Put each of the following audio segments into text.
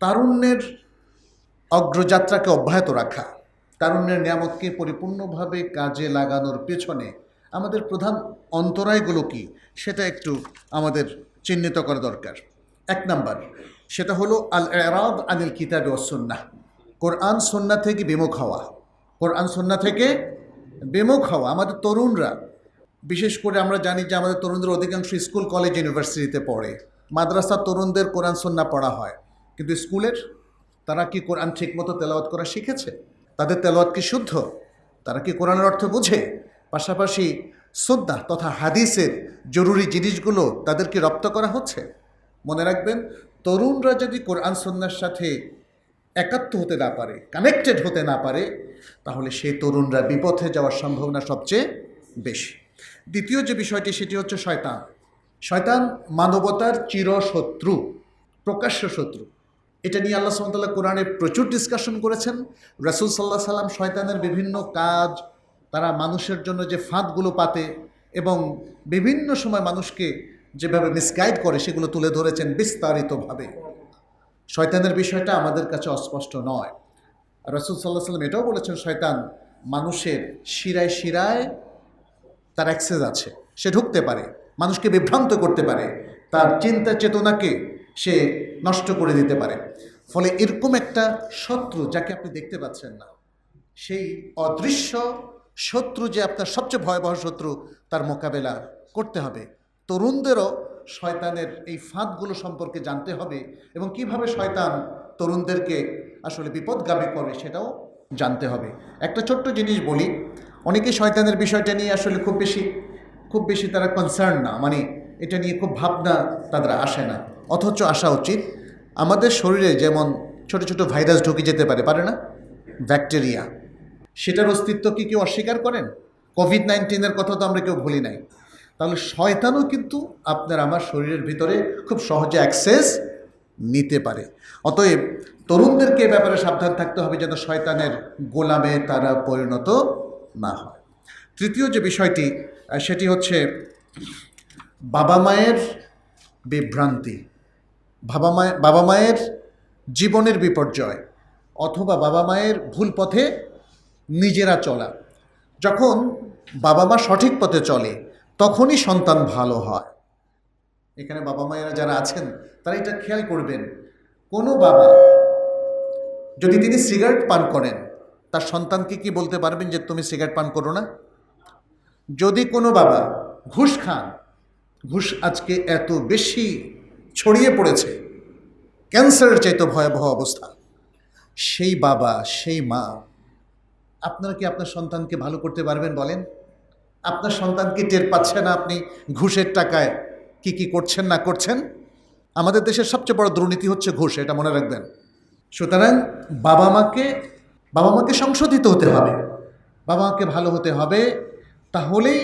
তারুণ্যের অগ্রযাত্রাকে অব্যাহত রাখা, তারুণ্যের নিয়ামতকে পরিপূর্ণভাবে কাজে লাগানোর পেছনে আমাদের প্রধান অন্তরায়গুলো কি, সেটা একটু আমাদের চিহ্নিত করা দরকার। এক নাম্বার, সেটা হলো আল এরাদ আনিল কিতাবে ওসন্না কোরআন সন্না থেকে বিমুখ হওয়া। কোরআন সন্না থেকে বিমুখ হওয়া। আমাদের তরুণরা, বিশেষ করে আমরা জানি যে আমাদের তরুণদের অধিকাংশ স্কুল, কলেজ, ইউনিভার্সিটিতে পড়ে। মাদ্রাসার তরুণদের কোরআন সন্না পড়া হয়। কিন্তু স্কুলের তারা কি কোরআন ঠিকমতো তেলাওয়াত করা শিখেছে? তাদের তেলাওয়াত কি শুদ্ধ? তারা কি কোরআনের অর্থ বুঝে? পাশাপাশি শ্রদ্ধা তথা হাদিসের জরুরি জিনিসগুলো তাদেরকে রপ্ত করা হচ্ছে? মনে রাখবেন, তরুণরা যদি কোরআন সন্ন্যার সাথে একাত্ম হতে না পারে কানেক্টেড হতে না পারে, তাহলে সেই তরুণরা বিপথে যাওয়ার সম্ভাবনা সবচেয়ে বেশি। দ্বিতীয় যে বিষয়টি, সেটি হচ্ছে শয়তান। শয়তান মানবতার চিরশত্রু, প্রকাশ্য শত্রু। এটা নিয়ে আল্লাহ সাল্লাহ কোরআনে প্রচুর ডিসকাশন করেছেন। রাসুল সাল্লাহ সাল্লাম শয়তানের বিভিন্ন কাজ, তারা মানুষের জন্য যে ফাঁদগুলো পাতে এবং বিভিন্ন সময় মানুষকে যেভাবে মিসগাইড করে সেগুলো তুলে ধরেছেন বিস্তারিতভাবে। শয়তানের বিষয়টা আমাদের কাছে অস্পষ্ট নয়। রসুল সাল্লাহ সাল্লাম এটাও বলেছেন, শয়তান মানুষের শিরায় শিরায় তার অ্যাক্সেস আছে। সে ঢুকতে পারে, মানুষকে বিভ্রান্ত করতে পারে। তার চিন্তা চেতনাকে সে নষ্ট করে দিতে পারে। ফলে এরকম একটা শত্রু যাকে আপনি দেখতে পাচ্ছেন না, সেই অদৃশ্য শত্রু যে আপনার সবচেয়ে ভয়াবহ শত্রু, তার মোকাবেলা করতে হবে। তরুণদেরও শয়তানের এই ফাঁদগুলো সম্পর্কে জানতে হবে এবং কীভাবে শয়তান তরুণদেরকে আসলে বিপদগামী করে সেটাও জানতে হবে। একটা ছোট্ট জিনিস বলি, অনেকেই শয়তানের বিষয়টা নিয়ে আসলে খুব বেশি খুব বেশি তারা কনসার্ন না মানে এটা নিয়ে খুব ভাবনা তাদের আসে না। অথচ আসা উচিত। আমাদের শরীরে যেমন ছোট ছোট ভাইরাস ঢুকে যেতে পারে পারে না? ব্যাকটেরিয়া। সেটার অস্তিত্ব কি কেউ অস্বীকার করেন? কোভিড নাইন্টিনের কথা তো আমরা কেউ ভুলি নাই। তাহলে শয়তানও কিন্তু আপনার আমার শরীরের ভিতরে খুব সহজে অ্যাক্সেস নিতে পারে। অতএব তরুণদেরকে এ ব্যাপারে সাবধান থাকতে হবে যেন শয়তানের গোলামে তারা পরিণত না হয়। তৃতীয় যে বিষয়টি সেটি হচ্ছে বাবা মায়ের বিভ্রান্তি। বাবা মায়ের বাবা মায়ের জীবনের বিপর্যয় অথবা বাবা মায়ের ভুল পথে নিজেরা চলা। যখন বাবা মা সঠিক পথে চলে, তখনই সন্তান ভালো হয়। এখানে বাবা মায়েরা যারা আছেন, তারা এটা খেয়াল করবেন। কোনো বাবা যদি তিনি সিগারেট পান করেন, তার সন্তানকে কি বলতে পারবেন যে, তুমি সিগারেট পান করো না? যদি কোনো বাবা ঘুষ খান, ঘুষ আজকে এত বেশি ছড়িয়ে পড়েছে। ক্যান্সারের চাইতে ভয়াবহ অবস্থা। সেই বাবা, সেই মা, আপনারা কি আপনার সন্তানকে ভালো করতে পারবেন বলেন? আপনার সন্তানকে টের পাচ্ছে না আপনি? ঘুষের টাকায় কি কি করছেন, না করছেন? আমাদের দেশের সবচেয়ে বড় দুর্নীতি হচ্ছে ঘুষ, এটা মনে রাখবেন। সুতরাং বাবা মাকে বাবা মাকে সংশোধিত হতে হবে। বাবা মাকে ভালো হতে হবে, তাহলেই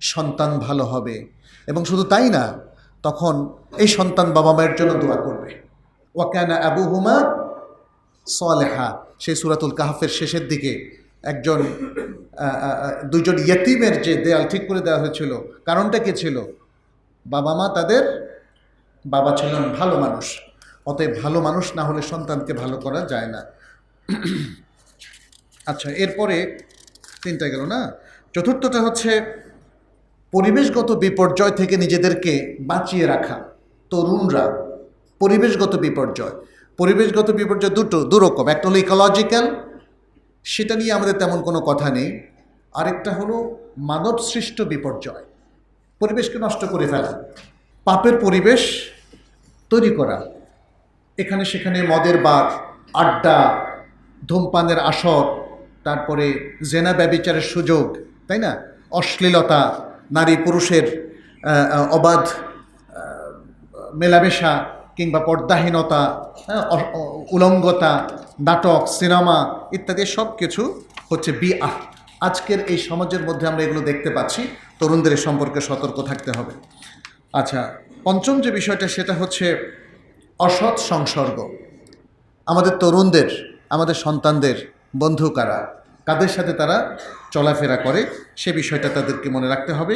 সন্তান ভালো হবে। এবং শুধু তাই না তখন এই সন্তান বাবা মায়ের জন্য দোয়া করবে। ওয়াকানা আবু হুমা সলেহা। সেই সুরাতুল কাহাফের শেষের দিকে একজন দুজন ইয়তিমের যে দেয়াল ঠিক করে দেওয়া হয়েছিল, কারণটা কি ছিল? বাবা মা তাদের বাবা ছিলেন ভালো মানুষ। অতএব ভালো মানুষ না হলে সন্তানকে ভালো করা যায় না। আচ্ছা এরপরে তিনটা গেল না? চতুর্থটা হচ্ছে পরিবেশগত বিপর্যয় থেকে নিজেদেরকে বাঁচিয়ে রাখা, তরুণরা, পরিবেশগত বিপর্যয়। পরিবেশগত বিপর্যয় দুটো, দুরকম। একটা হলো ইকোলজিক্যাল সেটা নিয়ে আমাদের তেমন কোনো কথা নেই। আরেকটা হলো মানব সৃষ্ট বিপর্যয়। পরিবেশকে নষ্ট করে ফেলা, পাপের পরিবেশ তৈরি করা। এখানে সেখানে মদের বার, আড্ডা, ধূমপানের আসর, তারপরে জেনা ব্যবিচারের সুযোগ, তাই না? অশ্লীলতা নারী পুরুষের অবাধ মেলামেশা কিংবা পর্দাহীনতা হ্যাঁ, উলঙ্গতা নাটক সিনেমা ইত্যাদি সব কিছু হচ্ছে বি আহ আজকের এই সমাজের মধ্যে আমরা এগুলো দেখতে পাচ্ছি তরুণদের সম্পর্কে সতর্ক থাকতে হবে। আচ্ছা পঞ্চম যে বিষয়টা সেটা হচ্ছে অসৎ সংসর্গ। আমাদের তরুণদের আমাদের সন্তানদের বন্ধু কারা? কাদের সাথে তারা চলাফেরা করে, সে বিষয়টা তাদেরকে মনে রাখতে হবে।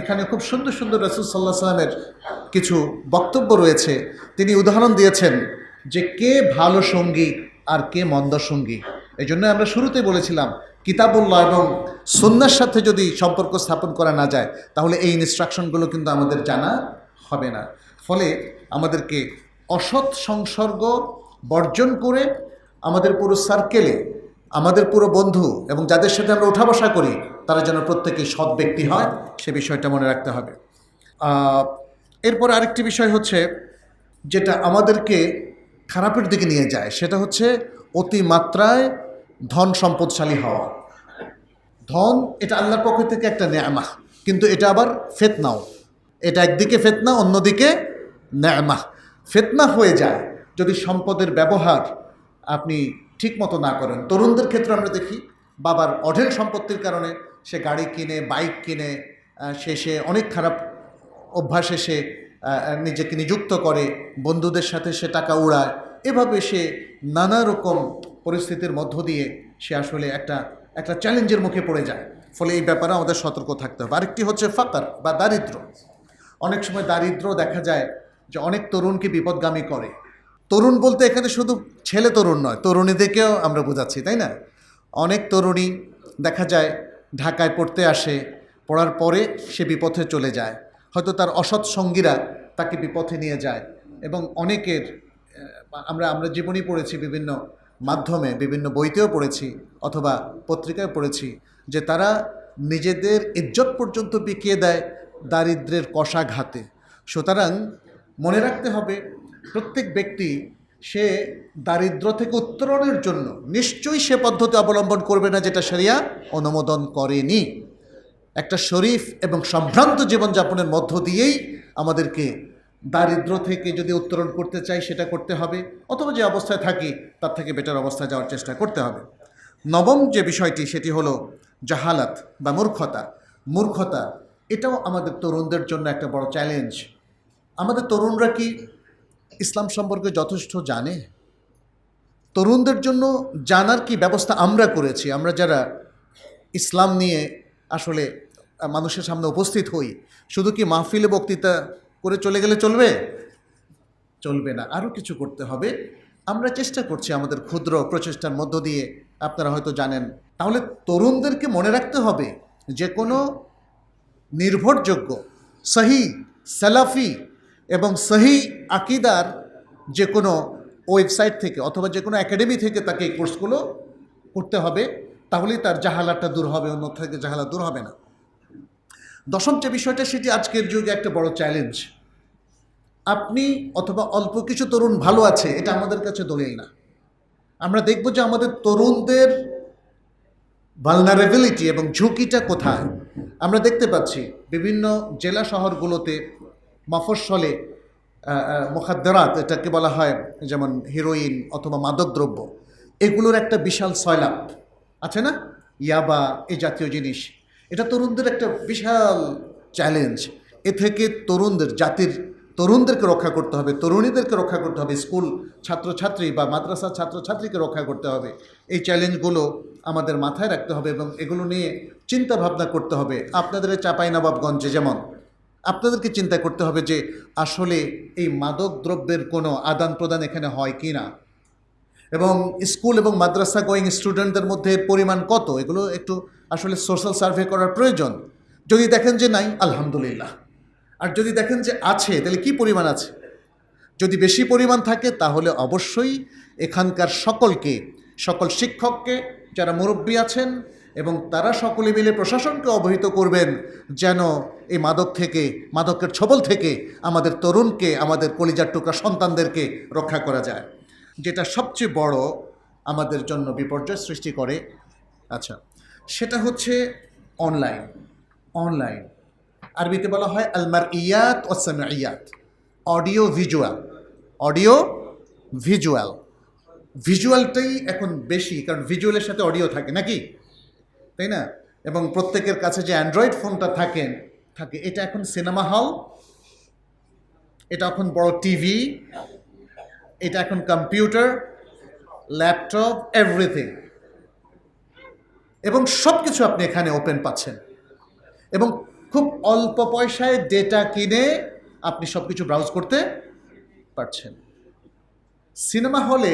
এখানে খুব সুন্দর সুন্দর রসুল সাল্লাহ সাল্লামের কিছু বক্তব্য রয়েছে। তিনি উদাহরণ দিয়েছেন যে, কে ভালো সঙ্গী আর কে মন্দ সঙ্গী? এই জন্য আমরা শুরুতে বলেছিলাম, কিতাবুল্লাহ এবং সন্ন্যার সাথে যদি সম্পর্ক স্থাপন করা না যায়, তাহলে এই ইনস্ট্রাকশনগুলো কিন্তু আমাদের জানা হবে না। ফলে আমাদেরকে অসৎ সংসর্গ বর্জন করে আমাদের পুরো সার্কেলে আমাদের পুরো বন্ধু এবং যাদের সাথে আমরা উঠা বসা করি, তারা যেন প্রত্যেকেই সৎ ব্যক্তি হয়, সে বিষয়টা মনে রাখতে হবে। এরপর আরেকটি বিষয় হচ্ছে যেটা আমাদেরকে খারাপের দিকে নিয়ে যায়, সেটা হচ্ছে অতিমাত্রায় ধন সম্পদশালী হওয়া। ধন, এটা আল্লাহর পক্ষ থেকে একটা ন্যামা, কিন্তু এটা আবার ফেতনাও। এটা একদিকে ফেতনা, অন্যদিকে ন্যামা। ফেতনা হয়ে যায় যদি সম্পদের ব্যবহার আপনি ঠিক মতো না করেন। তরুণদের ক্ষেত্রে আমরা দেখি, বাবার অঢেল সম্পত্তির কারণে সে গাড়ি কিনে, বাইক কিনে সে সে অনেক খারাপ অভ্যাসে সে নিজেকে নিযুক্ত করে, বন্ধুদের সাথে সে টাকা উড়ায়। এভাবে সে নানা রকম পরিস্থিতির মধ্য দিয়ে সে আসলে একটা একটা চ্যালেঞ্জের মুখে পড়ে যায়। ফলে এই ব্যাপারে আমাদের সতর্ক থাকতে হবে। আরেকটি হচ্ছে ফাকার বা দারিদ্র। অনেক সময় দারিদ্র দেখা যায় যে অনেক তরুণকে বিপদগামী করে। তরুণ বলতে এখানে শুধু ছেলে তরুণ নয়, তরুণীদেরকেও আমরা বোঝাচ্ছি, তাই না? অনেক তরুণী দেখা যায় ঢাকায় পড়তে আসে, পড়ার পরে সে বিপথে চলে যায়। হয়তো তার অসৎ সঙ্গীরা তাকে বিপথে নিয়ে যায় এবং অনেকের আমরা আমরা জীবনী পড়েছি বিভিন্ন মাধ্যমে, বিভিন্ন বইতেও পড়েছি অথবা পত্রিকায় পড়েছি যে তারা নিজেদের ইজ্জত পর্যন্ত বিকিয়ে দেয় দারিদ্রের কষাঘাতে। সুতরাং মনে রাখতে হবে প্রত্যেক ব্যক্তি সে দারিদ্র থেকে উত্তরণের জন্য নিশ্চয়ই সে পদ্ধতি অবলম্বন করবে না যেটা সেরিয়া অনুমোদন করেনি। একটা শরীফ এবং সম্ভ্রান্ত জীবনযাপনের মধ্য দিয়েই আমাদেরকে দারিদ্র থেকে যদি উত্তরণ করতে চাই সেটা করতে হবে, অথবা যে অবস্থায় থাকি তার থেকে বেটার অবস্থায় যাওয়ার চেষ্টা করতে হবে। নবম যে বিষয়টি সেটি হলো জাহালাত বা মূর্খতা। মূর্খতা এটাও আমাদের তরুণদের জন্য একটা বড় চ্যালেঞ্জ আমাদের তরুণরা কি ইসলাম সম্পর্কে যথেষ্ট জানে? তরুণদের জন্য জানার কি ব্যবস্থা আমরা করেছি? আমরা যারা ইসলাম নিয়ে আসলে মানুষের সামনে উপস্থিত হই, শুধু কি মাহফিলে বক্তৃতা করে চলে গেলে চলবে? চলবে না। আরও কিছু করতে হবে। আমরা চেষ্টা করছি আমাদের ক্ষুদ্র প্রচেষ্টার মধ্য দিয়ে, আপনারা হয়তো জানেন। তাহলে তরুণদেরকে মনে রাখতে হবে যে কোনো নির্ভরযোগ্য, সহি, সালাফি এবং সহি আকিদার যে কোনো ওয়েবসাইট থেকে অথবা যে কোনো একাডেমি থেকে তাকে এই কোর্সগুলো করতে হবে, তাহলেই তার জাহালাটা দূর হবে অন্য থেকে জাহালা দূর হবে না। দশম যে বিষয়টা, সেটি আজকের যুগে একটা বড় চ্যালেঞ্জ আপনি অথবা অল্প কিছু তরুণ ভালো আছে, এটা আমাদের কাছে দলিল না। আমরা দেখব যে আমাদের তরুণদের ভালনারেবিলিটি এবং ঝুঁকিটা কোথায়। আমরা দেখতে পাচ্ছি বিভিন্ন জেলা শহরগুলোতে মফস্বলে মুখাদ্দরাত, এটাকে বলা হয়, যেমন হিরোইন অথবা মাদকদ্রব্য, এগুলোর একটা বিশাল সয়লাভ আছে না? ইয়াবা এই জাতীয় জিনিস। এটা তরুণদের একটা বিশাল চ্যালেঞ্জ এ থেকে তরুণদের, জাতির, তরুণদেরকে রক্ষা করতে হবে, তরুণীদেরকে রক্ষা করতে হবে, স্কুল ছাত্রছাত্রী বা মাদ্রাসা ছাত্রছাত্রীকে রক্ষা করতে হবে। এই চ্যালেঞ্জগুলো আমাদের মাথায় রাখতে হবে এবং এগুলো নিয়ে চিন্তা ভাবনা করতে হবে। আপনাদের চাপাই নবাবগঞ্জে যেমন আপনাদেরকে চিন্তা করতে হবে যে আসলে এই মাদক দ্রব্যের কোনো আদান প্রদান এখানে হয় কি না? এবং স্কুল এবং মাদ্রাসা গোয়িং স্টুডেন্টদের মধ্যে পরিমাণ কত? এগুলো একটু আসলে সোশ্যাল সার্ভে করার প্রয়োজন। যদি দেখেন যে নাই, আলহামদুলিল্লাহ। আর যদি দেখেন যে আছে, তাহলে কি পরিমাণ আছে? যদি বেশি পরিমাণ থাকে, তাহলে অবশ্যই এখানকার সকলকে, সকল শিক্ষককে, যারা মুরব্বী আছেন এবং তারা সকলে মিলে প্রশাসনকে অবহিত করবেন যেন এই মাদক থেকে, মাদকের ছবল থেকে আমাদের তরুণকে, আমাদের কলিজার টুকরা সন্তানদেরকে রক্ষা করা যায়। যেটা সবচেয়ে বড় আমাদের জন্য বিপর্যয় সৃষ্টি করে আচ্ছা সেটা হচ্ছে অনলাইন অনলাইন আরবিতে বলা হয় আলমার ইয়াত ও সামিয়াত অডিও ভিজুয়াল অডিও ভিজুয়াল ভিজুয়ালটাই এখন বেশি, কারণ ভিজুয়ালের সাথে অডিও থাকে, নাকি? তাই না? এবং প্রত্যেকের কাছে যে অ্যান্ড্রয়েড ফোনটা থাকেন থাকে, এটা এখন সিনেমা হল এটা এখন বড় টিভি এটা এখন কম্পিউটার ল্যাপটপ এভরিথিং এবং সব কিছু আপনি এখানে ওপেন পাচ্ছেন। এবং খুব অল্প পয়সায় ডেটা কিনে আপনি সব কিছু ব্রাউজ করতে পারছেন। সিনেমা হলে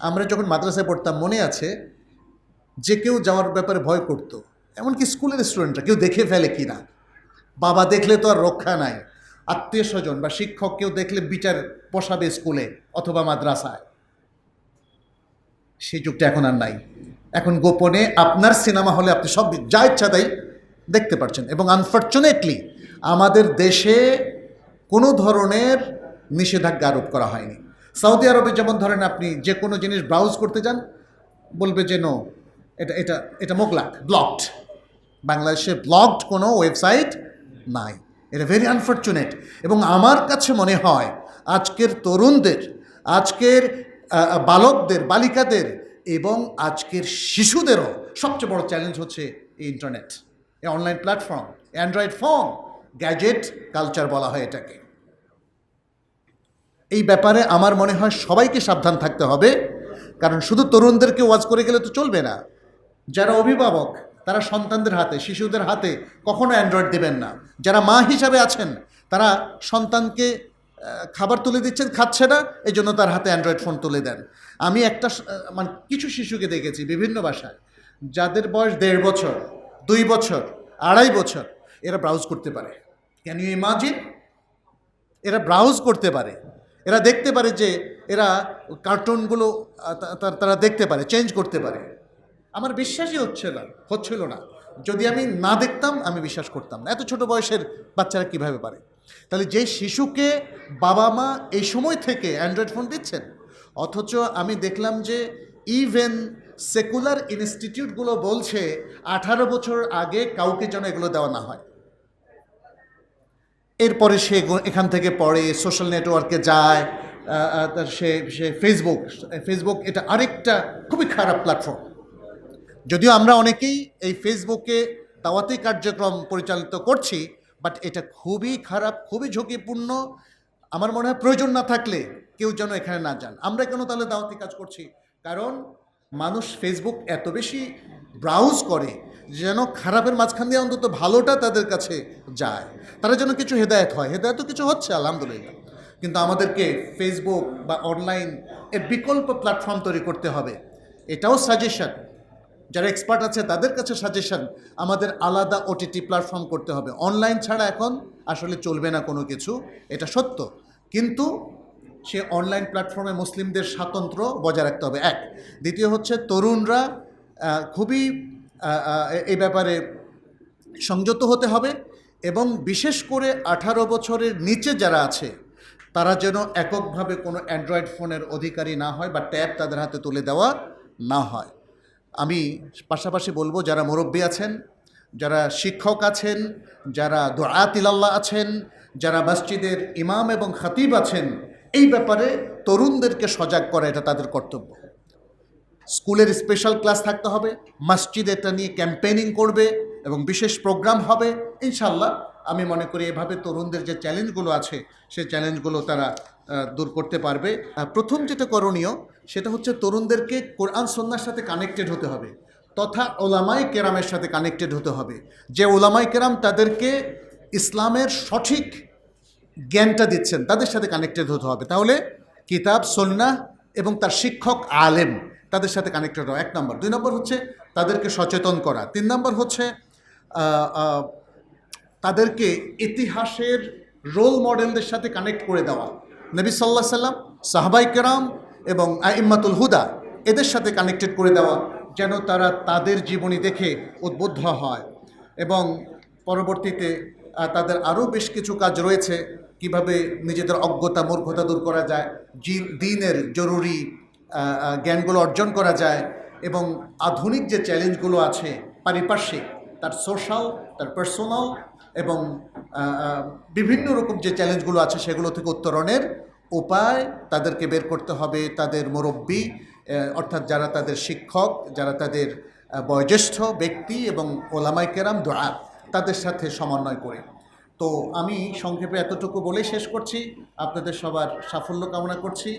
আমরা যখন মাদ্রাসায় পড়তাম, মনে আছে যে কেউ যাওয়ার ব্যাপারে ভয় করতো। এমনকি স্কুলের স্টুডেন্টরা কেউ দেখে ফেলে কি না। বাবা দেখলে তো আর রক্ষা নাই। আত্মীয় স্বজন বা শিক্ষক কেউ দেখলে বিচার বসাবে স্কুলে অথবা মাদ্রাসায়। সেই যুগটা এখন আর নাই। এখন গোপনে আপনার সিনেমা হলে আপনি সব যা ইচ্ছা তাই দেখতে পারছেন এবং আনফর্চুনেটলি আমাদের দেশে কোনো ধরনের নিষেধাজ্ঞা আরোপ করা হয়নি। সৌদি আরবে যেমন ধরেন আপনি যে কোনো জিনিস ব্রাউজ করতে যান, বলবে যে নো এটা এটা এটা মোগলাক ব্লকড বাংলাদেশে ব্লকড কোনো ওয়েবসাইট নাই। এটা ভেরি আনফর্চুনেট এবং আমার কাছে মনে হয়, আজকের তরুণদের, আজকের বালকদের, বালিকাদের এবং আজকের শিশুদেরও সবচেয়ে বড় চ্যালেঞ্জ হচ্ছে এই ইন্টারনেট এই online platform Android phone gadget culture বলা হয় এটাকে। এই ব্যাপারে আমার মনে হয় সবাইকে সাবধান থাকতে হবে। কারণ শুধু তরুণদেরকে ওয়াজ করে গেলে তো চলবে না। যারা অভিভাবক, তারা সন্তানদের হাতে, শিশুদের হাতে কখনো অ্যান্ড্রয়েড দেবেন না। যারা মা হিসাবে আছেন, তারা সন্তানকে খাবার তুলে দিচ্ছেন, খাচ্ছে না এই জন্য তার হাতে অ্যান্ড্রয়েড ফোন তুলে দেন। আমি একটা মানে কিছু শিশুকে দেখেছি বিভিন্ন ভাষায়, যাদের বয়স দেড় বছর, দুই বছর, আড়াই বছর, এরা ব্রাউজ করতে পারে। ক্যান ইউ ইমাজিন এরা ব্রাউজ করতে পারে। এরা দেখতে পারে যে, এরা কার্টুনগুলো তারা দেখতে পারে চেঞ্জ করতে পারে। আমার বিশ্বাসই হচ্ছে না, হচ্ছিল না। যদি আমি না দেখতাম, আমি বিশ্বাস করতাম না। এত ছোট বয়সের বাচ্চারা কীভাবে পারে? তাহলে যে শিশুকে বাবা মা এই সময় থেকে অ্যান্ড্রয়েড ফোন দিচ্ছেন, অথচ আমি দেখলাম যে ইভেন সেকুলার ইনস্টিটিউটগুলো বলছে আঠারো বছর আগে কাউকে যেন এগুলো দেওয়া না হয়। এরপরে সে এখান থেকে পড়ে সোশ্যাল নেটওয়ার্কে যায় সে সে ফেসবুক ফেসবুক এটা আরেকটা খুবই খারাপ প্ল্যাটফর্ম যদিও আমরা অনেকেই এই ফেসবুকে দাওয়াতি কার্যক্রম পরিচালিত করছি বাট এটা খুবই খারাপ, খুবই ঝুঁকিপূর্ণ। আমার মনে হয় প্রয়োজন না থাকলে কেউ যেন এখানে না যান। আমরা কেন তাহলে দাওয়াতি কাজ করছি? কারণ মানুষ ফেসবুক এত বেশি ব্রাউজ করে যেন খারাপের মাঝখান দিয়ে অন্তত ভালোটা তাদের কাছে যায়। তারা যেন কিছু হেদায়েত হয়। হেদায়ত কিছু হচ্ছে, আলহামদুলিল্লাহ। কিন্তু আমাদেরকে ফেসবুক বা অনলাইন এর বিকল্প প্ল্যাটফর্ম তৈরি করতে হবে। এটাও সাজেশন যারা এক্সপার্ট আছে, তাদের কাছে সাজেশন আমাদের আলাদা ওটিটি প্ল্যাটফর্ম করতে হবে। অনলাইন ছাড়া এখন আসলে চলবে না কোনো কিছু, এটা সত্য। কিন্তু সে অনলাইন প্ল্যাটফর্মে মুসলিমদের স্বাতন্ত্র্য বজায় রাখতে হবে, এক। দ্বিতীয় হচ্ছে তরুণরা খুবই এই ব্যাপারে সংযত হতে হবে এবং বিশেষ করে আঠারো বছরের নিচে যারা আছে, তারা যেন এককভাবে কোনো অ্যান্ড্রয়েড ফোনের অধিকারী না হয় বা ট্যাব তাদের হাতে তুলে দেওয়া না হয়। আমি পাশাপাশি বলব, যারা মুরব্বী আছেন, যারা শিক্ষক আছেন, যারা দোয়াতিলাল্লাহ আছেন, যারা মসজিদের ইমাম এবং খতিব আছেন, এই ব্যাপারে তরুণদেরকে সজাগ করা এটা তাদের কর্তব্য। স্কুলের স্পেশাল ক্লাস থাকতে হবে, মসজিদ এটা নিয়ে ক্যাম্পেইনিং করবে এবং বিশেষ প্রোগ্রাম হবে ইনশাল্লাহ আমি মনে করি এভাবে তরুণদের যে চ্যালেঞ্জগুলো আছে সেই চ্যালেঞ্জগুলো তারা দূর করতে পারবে। প্রথম যেটা করণীয়, সেটা হচ্ছে তরুণদেরকে কোরআন সন্ন্যার সাথে কানেক্টেড হতে হবে, তথা ওলামাই কেরামের সাথে কানেক্টেড হতে হবে। যে ওলামাই কেরাম তাদেরকে ইসলামের সঠিক জ্ঞানটা দিচ্ছেন, তাদের সাথে কানেক্টেড হতে হবে। তাহলে কিতাব সন্না এবং তার শিক্ষক আলেম তাদের সাথে কানেক্টেড হওয়া। এক নম্বর। দুই নম্বর হচ্ছে তাদেরকে সচেতন করা। তিন নম্বর হচ্ছে তাদেরকে ইতিহাসের রোল মডেলদের সাথে কানেক্ট করে দেওয়া। নবী সাল্লাহ সাল্লাম, সাহাবাই কেরাম এবং আইম্মাতুল হুদা এদের সাথে কানেক্টেড করে দেওয়া, যেন তারা তাদের জীবনী দেখে উদ্বুদ্ধ হয়। এবং পরবর্তীতে তাদের আরও বেশ কিছু কাজ রয়েছে, কীভাবে নিজেদের অজ্ঞতা, মূর্খতা দূর করা যায় দিনের জরুরি জ্ঞানগুলো অর্জন করা যায়, এবং আধুনিক যে চ্যালেঞ্জগুলো আছে, পারিপার্শ্বিক, তার সোশ্যাল তার পার্সোনাল এবং বিভিন্ন রকম যে চ্যালেঞ্জগুলো আছে সেগুলো থেকে উত্তরণের উপায় তাদেরকে বের করতে হবে, তাদের মুরব্বী অর্থাৎ যারা তাদের শিক্ষক, যারা তাদের বয়োজ্যেষ্ঠ ব্যক্তি এবং ওলামাই কেরাম, দোয়া, তাদের সাথে সমন্বয় করে। তো আমি সংক্ষেপে এতটুকু বলে শেষ করছি। আপনাদের সবার সাফল্য কামনা করছি।